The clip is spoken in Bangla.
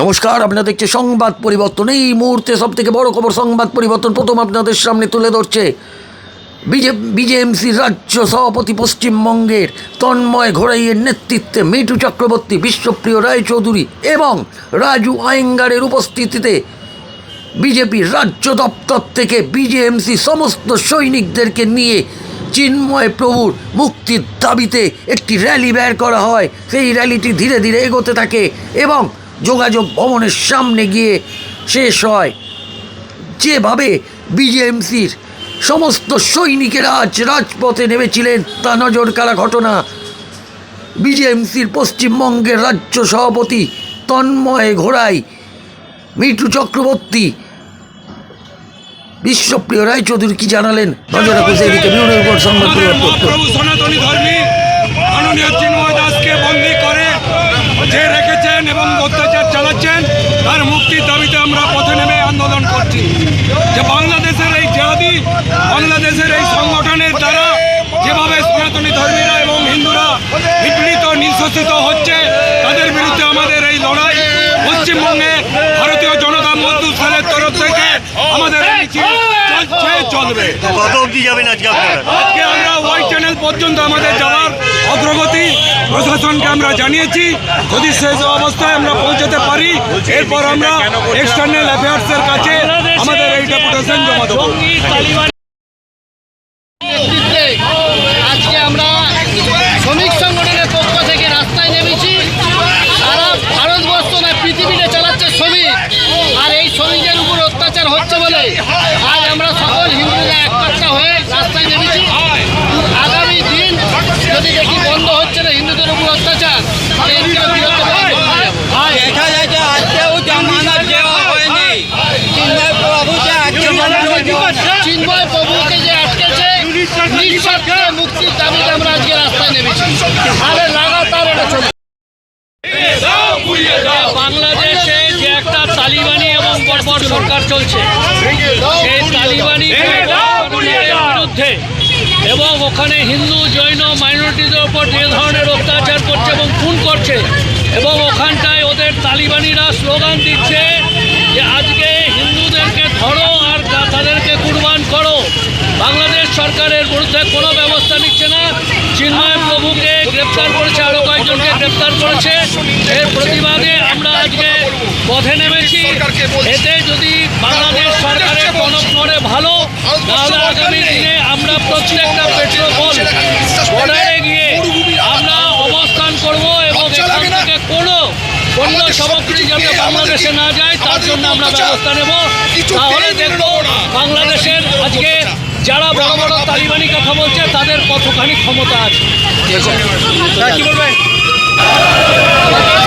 নমস্কার আপনারা দেখছে সংবাদ পরিবর্তন। এই মুহূর্তে সব থেকে বড় খবর, সংবাদ পরিবর্তন প্রথম আপনাদের সামনে তুলে ধরছে। বিজে রাজ্য সভাপতি পশ্চিমবঙ্গের তন্ময় ঘোড়াইয়ের নেতৃত্বে মিঠু চক্রবর্তী, বিশ্বপ্রিয় রায়চৌধুরী এবং রাজু আয়েঙ্গারের উপস্থিতিতে বিজেপির রাজ্য দপ্তর থেকে বিজেএমসি সমস্ত সৈনিকদেরকে নিয়ে চিন্ময় প্রভুর মুক্তির দাবিতে একটি র্যালি বের করা হয়। সেই র্যালিটি ধীরে ধীরে এগোতে থাকে এবং যোগাযোগ ভবনের সামনে গিয়ে শেষ হয়। যেভাবে বিজেএমসির সমস্ত সৈনিকেরা আজ রাজপথে নেমেছিলেন, তা নজর কাড়া ঘটনা। বিজেএমসির পশ্চিমবঙ্গের রাজ্য সভাপতি তন্ময় ঘোড়াই, মিঠু চক্রবর্তী, বিশ্বপ্রিয় রায়চৌধুরী কি জানালেন? নজর রাখুন সেই দিকে, ব্যুরো রিপোর্ট, সংবাদ আমাদের পরিবর্তন যে রেখেছেন এবং অত্যাচার চালাচ্ছেন তার মুক্তির দাবিতে আমরা পথে নেমে আন্দোলন করছি। যে বাংলাদেশের এই জেহাদি বাংলাদেশের এই সংগঠনের দ্বারা যেভাবে সনাতনী ধর্মীরা এবং হিন্দুরা বিপীড়িত নিঃশ্বসিত হচ্ছে তাদের বিরুদ্ধে আমাদের এই লড়াই পশ্চিমবঙ্গে ভারতীয় জনতা মজদুর দলের তরফ থেকে আমাদের চলছে চলবে। আজকে আমরা ওয়াই চ্যানেল পর্যন্ত আমাদের যাওয়ার অগ্রগতি প্রশাসনকে আমরা জানিয়েছি, যদি শেষ অবস্থায় আমরা পৌঁছাতে পারি, এরপর আমরা এক্সটার্নাল অ্যাফেয়ার্সের কাছে আমাদের এই ডেপুটেশন জমা দেবো। আজকে আমরা শ্রমিক রাস্তায় নেমেছি। সারা ভারতবর্ষ না পৃথিবীতে চালাচ্ছে শ্রমিক। আর এই শ্রমিকের উপর অত্যাচার হচ্ছে বলে আজ আমরা সকল হিন্দুরা একমাত্রা হয়ে রাস্তায় নেমেছি আগামী দিন যদি দেখি বন্ধ হচ্ছে না হিন্দুদের উপর অত্যাচার তাহলে এর থেকে বৃহত্তম আন্দোলন হয়ে যাবে। দেখা যাচ্ছে আজকেও জামানত দেওয়া হয়নি চিন্ময় প্রভু যে আজকে জামানত দেওয়া চিন্ময় প্রভুকে যে আটকেছে নিঃস্বার্থে মুক্তির দাবিতে আমরা আজকে রাস্তায় নেমেছি আরে লাগাতার এটা চলছে বাংলাদেশে যে একটা তালিবানি এবং বর্বর সরকার চলছে, সেই তালিবানি বিরুদ্ধে এবং ওখানে হিন্দু, জৈন, মাইনরিটিদের ওপর যে ধরনের অত্যাচার করছে এবং খুন করছে, এবং ওখানটায় ওদের তালিবানিরা স্লোগান দিচ্ছে যে আজকে হিন্দুদেরকে ধরো আর তাদেরকে কুরবান করো। বাংলাদেশ সরকারের বিরুদ্ধে কোনো ব্যবস্থা নিচ্ছে না চিন্ময় প্রভুকে গ্রেপ্তার করেছে আরও কয়েকজনকে গ্রেপ্তার করেছে। এর প্রতিবাদে আমরা আজকে পথে নেমেছি। এতে যদি বাংলাদেশ সরকারের টনক করে ভালো তাহলে আগামী দিনে আমরা প্রত্যেকটা পেট্রোল বর্ডারে গিয়ে আমরা অবস্থান করব এবং এখান থেকে কোনো পণ্য সামগ্রী যাতে বাংলাদেশে না যায় তার জন্য আমরা ব্যবস্থা নেব। তাহলে দেখব বাংলাদেশের আজকে যারা বড় বড় তালিবানি কথা বলছে তাদের কতখানি ক্ষমতা আছে। কি বলবেন? Amém.